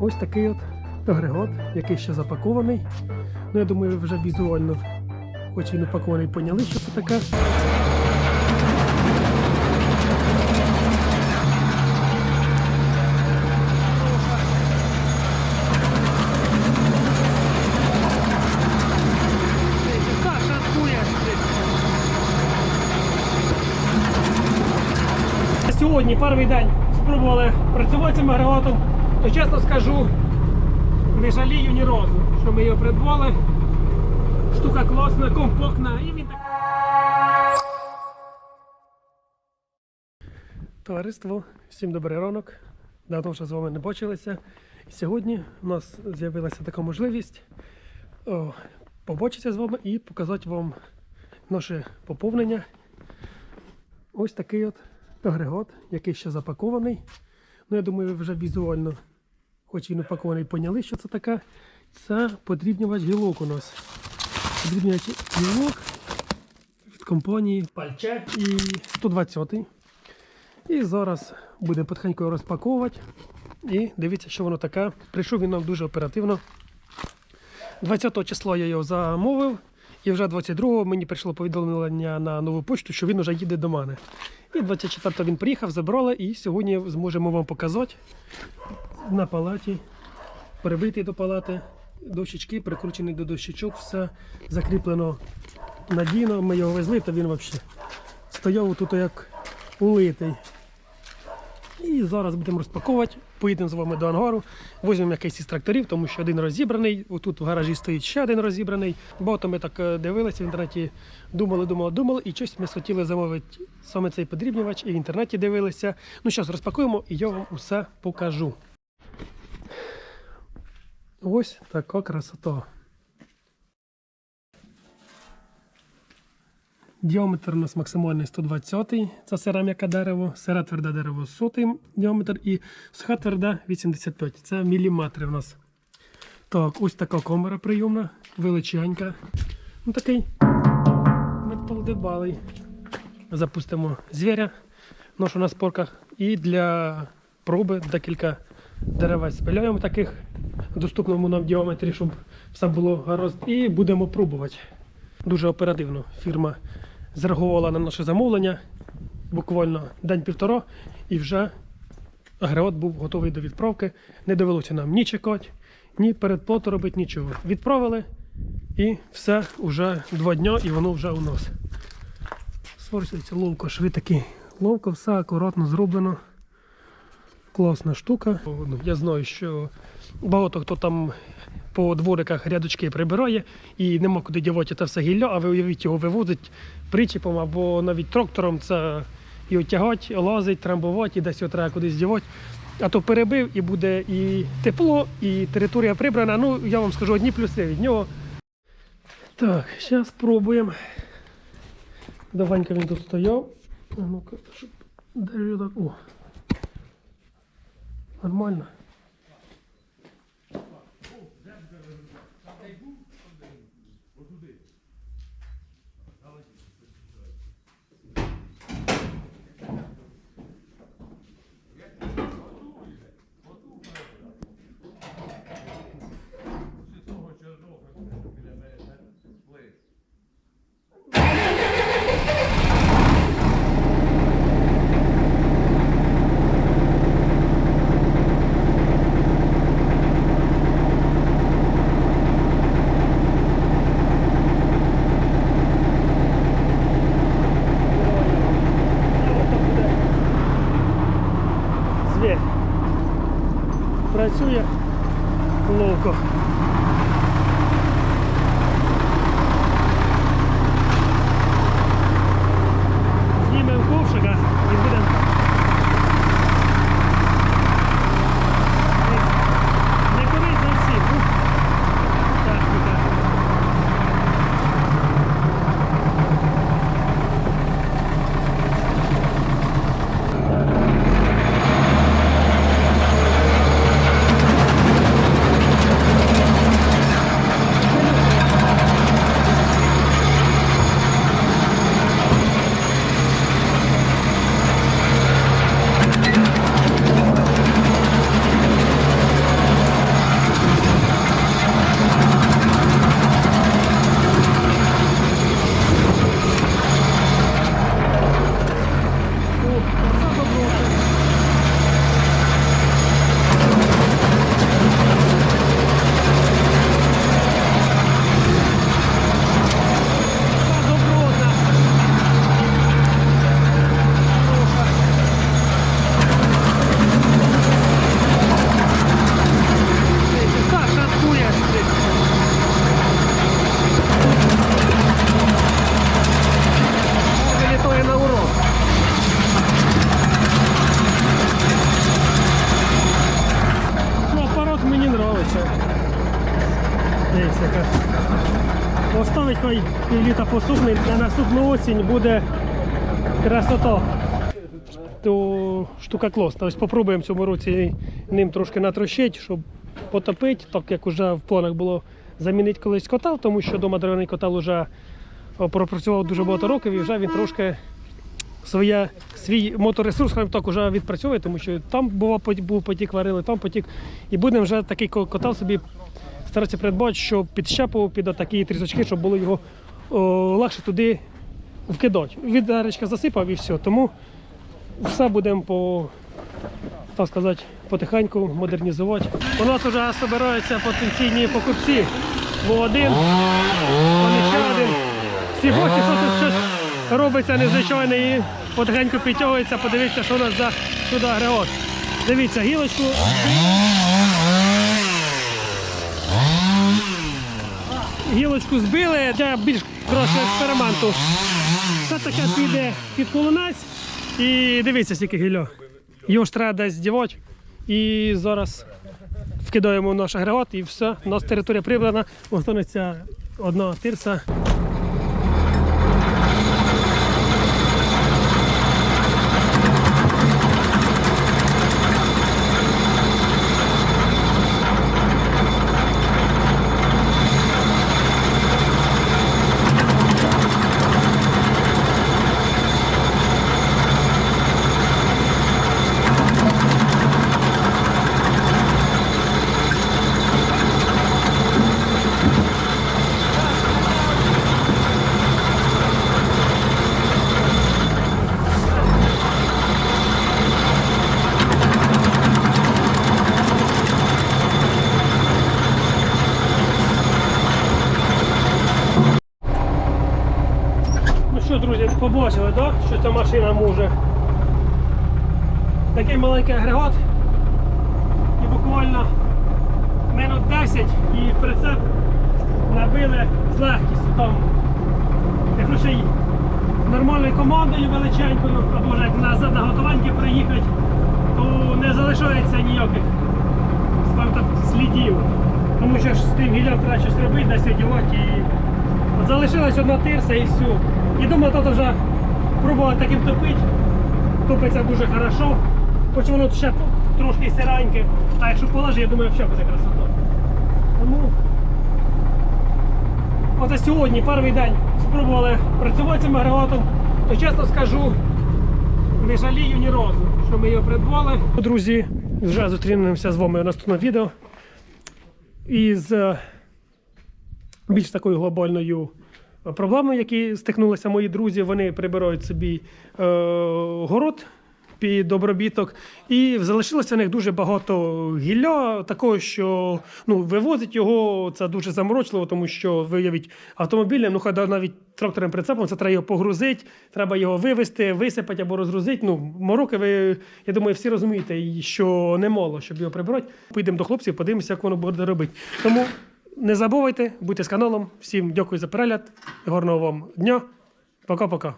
Ось такий от агрегат, який ще запакований. Ну, я думаю, вже візуально, хоч він упакований, поняли, що це таке. Сьогодні перший день спробували працювати цим агрегатом, то чесно скажу, не жалію ні разу, що ми його придбали. Штука класна, компактна і він так. Товариство, всім добрий ранок. Давно вже з вами не бачилися. І сьогодні у нас з'явилася така можливість о, побачитися з вами і показати вам наше поповнення. Ось такий от агрегат, який ще запакований. Ну, я думаю, ви вже візуально, хоч він упакований, поняли, що це таке. Це подрібнювач гілок у нас. Подрібнювач гілок від компанії Пальче і 120 І зараз будемо потихеньку розпаковувати. І дивіться, що воно таке. Прийшов він нам дуже оперативно. 20 числа я його замовив, і вже 22-го мені прийшло повідомлення на нову почту, що він вже їде до мене. І 24-го він приїхав, забрали, і сьогодні зможемо вам показати на палаті, прибитий до палати, дощечки, прикручений до дощечок, все закріплено надійно. Ми його везли, то він взагалі стояв тут як улитий. І зараз будемо розпаковувати. Поїдемо з вами до ангару, візьмемо якийсь із тракторів, тому що один розібраний. Отут в гаражі стоїть ще один розібраний. Багато ми так е, дивилися в інтернеті, думали, думали, думали, і щось ми хотіли замовити саме цей подрібнювач, і в інтернеті дивилися. Ну зараз розпакуємо і я вам усе покажу. Ось така красота. Діаметр у нас максимальний 120 це сира дерево, сире тверде дерево 100 діаметр і суха тверда 85 Це міліметри у нас. Так, ось така камера прийомна, величенька. Ну такий металдебалий. Запустимо звіря ношу на спорках. І для проби декілька деревець спиляємо таких доступному нам діаметрі, щоб все було гаразд. І будемо пробувати. Дуже оперативно фірма зреагувала на наше замовлення. Буквально день-півтора, і вже агрегат був готовий до відправки. Не довелося нам ні чекати, ні передплату робити, нічого. Відправили і все вже два дні, і воно вже у нас. Сворюється ловко, шви такі. Ловко, все акуратно зроблено. Класна штука. Ну, Я знаю, що багато хто там по двориках рядочки прибирає і нема куди дівати це все гілля, а ви уявіть, його вивозить причіпом або навіть трактором. Це і отягати, лазить, трамбувати, і десь його треба кудись дівати. А то перебив і буде і тепло, і територія прибрана. Ну, я вам скажу одні плюси від нього. Так, зараз спробуємо. Даванька він тут стояв. Ну-ка, щоб де так. О. Нормально. Звір. Працює ловко. Знімемо ковшика і будемо. Півліта посухне, на наступну осінь буде красота. То штука класна. Ось попробуємо в цьому році ним трошки натрощити, щоб потопити, так як вже в планах було замінити колись котел, тому що дома дерев'яний котел вже пропрацював дуже багато років і вже він трошки своє, свій моторесурс так вже відпрацьовує, тому що там був, був потік, варили, там потік. І будемо вже такий ко- котел собі старатися придбати, щоб підщепував під такі трісочки, щоб було його легше туди вкидати. Відеречка засипав і все. Тому все будемо по, так сказати, потихеньку модернізувати. У нас вже збираються потенційні покупці. Був один, вони ще один. Всі гості, що тут щось робиться незвичайне і потихеньку підтягується, подивіться, що у нас за сюди агрегат. Дивіться, гілочку. Гілочку збили для більш кращого експерименту. Це таке піде під колонець. І дивіться, скільки гільо. Його ж треба десь здівати. І зараз вкидаємо наш агрегат і все. У нас територія прибрана. Останеться одна тирса. Ну що, друзі, побачили, так? Що ця машина може. Такий маленький агрегат. І буквально минут 10 і прицеп набили з легкістю. Там, якщо й нормальною командою величенькою, або ж як на, на готуванки приїхати, то не залишається ніяких так, слідів. Тому що ж з тим гіллям треба щось робити, десь одягати і От залишилась одна тирса і все. І думаю, тут вже пробував таким топити. Топиться дуже хорошо. Хоч воно ще трошки сиреньке. А якщо положи, я думаю, взагалі буде красота. Тому оце сьогодні, перший день, спробували працювати цим агрегатом, то чесно скажу, не жалію ні разу, що ми його придбали. Друзі, вже зустрінемося з вами у наступному відео. Із е, більш такою глобальною проблемою, які стикнулися мої друзі. Вони прибирають собі е, город під обробіток, і залишилося в них дуже багато гілля, такого, що ну, вивозить його це дуже заморочливо, тому що виявить автомобілем, ну хай навіть тракторним прицепом, це треба його погрузити, треба його вивезти, висипати або розгрузити. Ну, мороки, ви, я думаю, всі розумієте, що немало, щоб його прибирати. Поїдемо до хлопців, подивимося, як воно буде робити. Тому не забувайте, будьте з каналом. Всім дякую за перегляд. Гарного вам дня. Пока-пока.